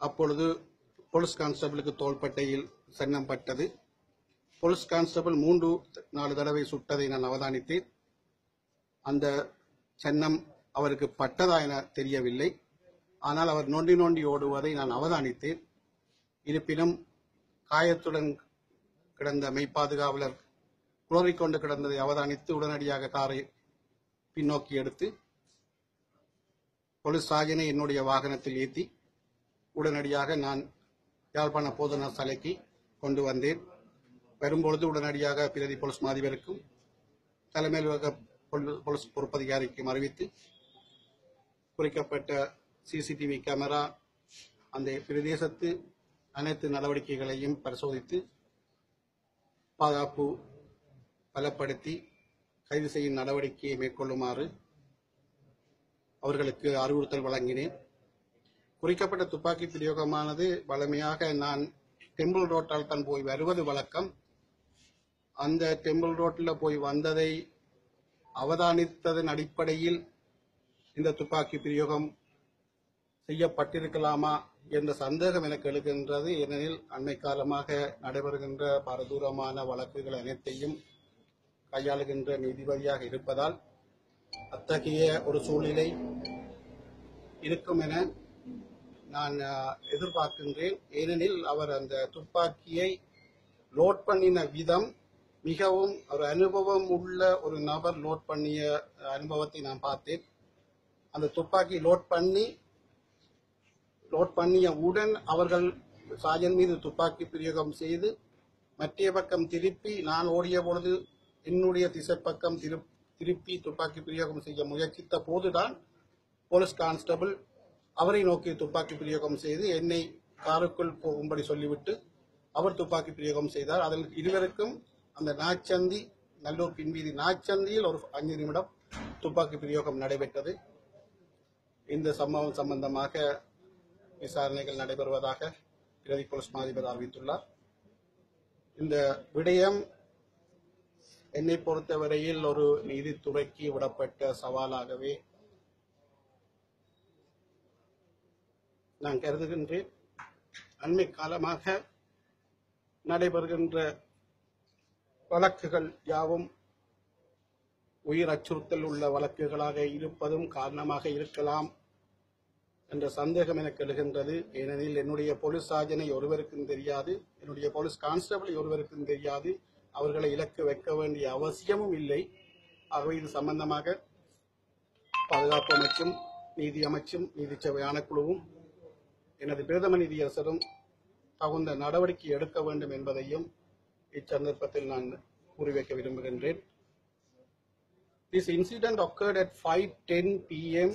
அப்பொழுது போலீஸ் கான்ஸ்டபிளுக்கு தோள்பட்டையில் சன்னம் பட்டது. Police constable மூன்று நாலு தடவை சுட்டதை நான் அவதானித்தேன். அந்த சன்னம் அவருக்கு பட்டதா என தெரியவில்லை. ஆனால் அவர் நொண்டி நொண்டி ஓடுவதை நான் அவதானித்தேன். இருப்பினும் காயத்துடன் கிடந்த மெய்ப்பாதுகாவலர் குளறிக்கொண்டு கிடந்ததை அவதானித்து உடனடியாக காரை பின்னோக்கி எடுத்து போலீஸ் சாஜனை என்னுடைய வாகனத்தில் ஏற்றி உடனடியாக நான் யாழ்ப்பாண போதனா சாலைக்கு கொண்டு வந்தேன். வரும்பொழுது உடனடியாக பிரதி போலீஸ் மாதிபருக்கும் தலைமை பொல்- போலீஸ் பொறுப்பதிகாரிக்கும் அறிவித்து குறிக்கப்பட்ட சிசிடிவி கேமரா அந்த பிரதேசத்து அனைத்து நடவடிக்கைகளையும் பரிசோதித்து பாதுகாப்பு பலப்படுத்தி கைது செய்யும் நடவடிக்கையை மேற்கொள்ளுமாறு அவர்களுக்கு அறிவுறுத்தல் வழங்கினேன். குறிக்கப்பட்ட துப்பாக்கி பிரயோகமானது வழமையாக நான் டெம்பிள் ரோட்டால் தான் போய் வருவது வழக்கம். அந்த டெம்பிள் ரோட்டில் போய் வந்ததை அவதானித்ததன் அடிப்படையில் இந்த துப்பாக்கி பிரயோகம் செய்யப்பட்டிருக்கலாமா என்ற சந்தேகம் எனக்கு எழுகின்றது. ஏனெனில் அண்மை காலமாக நடைபெறுகின்ற பரதூரமான வழக்குகள் அனைத்தையும் கையாளுகின்ற நீதிபதியாக இருப்பதால் அத்தகைய ஒரு சூழ்நிலை இருக்கும் என நான் எதிர்பார்க்கின்றேன். ஏனெனில் அவர் அந்த துப்பாக்கியை லோட் பண்ணின விதம் மிகவும் ஒரு அனுபவம் உள்ள ஒரு நபர் லோட் பண்ணிய அனுபவத்தை நான் பார்த்தேன். அந்த துப்பாக்கி லோட் பண்ணி லோட் பண்ணிய உடன் அவர்கள் சாஜன் மீது துப்பாக்கி பிரயோகம் செய்து மற்ற பக்கம் திருப்பி நான் ஓடிய பொழுது என்னுடைய திசை பக்கம் திருப்பி துப்பாக்கி பிரயோகம் செய்ய முயற்சித்த போதுதான் போலீஸ் கான்ஸ்டபிள் அவரை நோக்கி துப்பாக்கி பிரயோகம் செய்து என்னை காருக்குள் போகும்படி சொல்லிவிட்டு அவர் துப்பாக்கி பிரயோகம் செய்தார். அதில் இருவருக்கும் அந்த நாச்சந்தி நல்லூர் பின்வீதி நாச்சந்தியில் ஒரு அஞ்சு நிமிடம் துப்பாக்கி பிரயோகம் நடைபெற்றது. இந்த சம்பவம் சம்பந்தமாக விசாரணைகள் நடைபெறுவதாக பிரதி போலீஸ் மாதிபர் அறிவித்துள்ளார். இந்த விடயம் என்னை பொறுத்தவரையில் ஒரு நீதித்துறைக்கு விடப்பட்ட சவாலாகவே நான் கருதுகின்றேன். அண்மை காலமாக நடைபெறுகின்ற வழக்குகள் யாவும் உயிர் அச்சுறுத்தல் உள்ள வழக்குகளாக இருப்பதும் காரணமாக இருக்கலாம் என்ற சந்தேகம் எனக்கு எழுகின்றது. ஏனெனில் என்னுடைய போலீஸ் சாஜனை ஒருவருக்கும் தெரியாது. என்னுடைய போலீஸ் கான்ஸ்டபிள் ஒருவருக்கும் தெரியாது. அவர்களை இலக்கு வைக்க வேண்டிய அவசியமும் இல்லை. ஆகவே இது சம்பந்தமாக பாதுகாப்பு அமைச்சும் நீதி அமைச்சும் நீதி சேவை ஆணைக்குழுவும் எனது பிரதம நிதியரசரும் தகுந்த நடவடிக்கை எடுக்க வேண்டும் என்பதையும் இச்சந்தர்ப்பத்தில் நான் கூறி வைக்க விரும்புகின்றேன் this incident occurred at 5:10 p.m.